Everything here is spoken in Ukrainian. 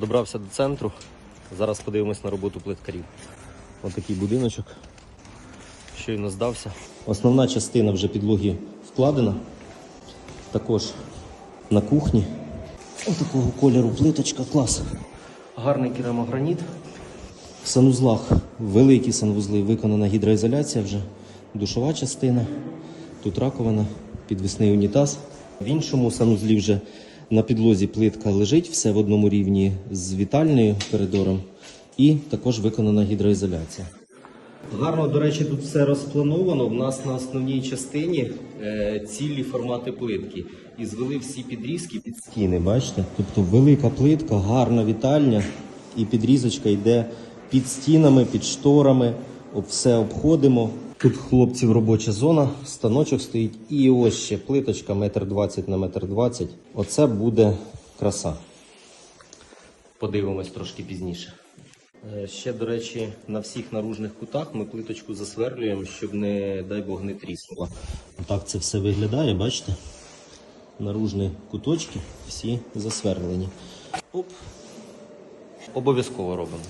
Добрався до центру. Зараз подивимось на роботу плиткарів. Ось такий будиночок. Щойно здався. Основна частина вже підлоги вкладена. Також на кухні. Ось такого кольору плиточка, клас. Гарний керамограніт. В санузлах великі санвузли, виконана гідроізоляція вже, душова частина, тут раковина, підвісний унітаз. В іншому санузлі вже на підлозі плитка лежить, все в одному рівні з вітальною коридором, і також виконана гідроізоляція. Гарно, до речі, тут все розплановано. В нас на основній частині е, цілі формати плитки. І звели всі підрізки під стіни, бачите? Тобто велика плитка, гарна вітальня, і підрізочка йде під стінами, під шторами. Все обходимо. Тут хлопців робоча зона, станочок стоїть, і ось ще плиточка метр двадцять на метр двадцять. Оце буде краса. Подивимось трошки пізніше. Е, Ще, до речі, на всіх наружних кутах ми плиточку засверлюємо, щоб не, дай Бог, не тріснула. Так це все виглядає, бачите? Наружні куточки всі засверлені. Оп. Обов'язково робимо.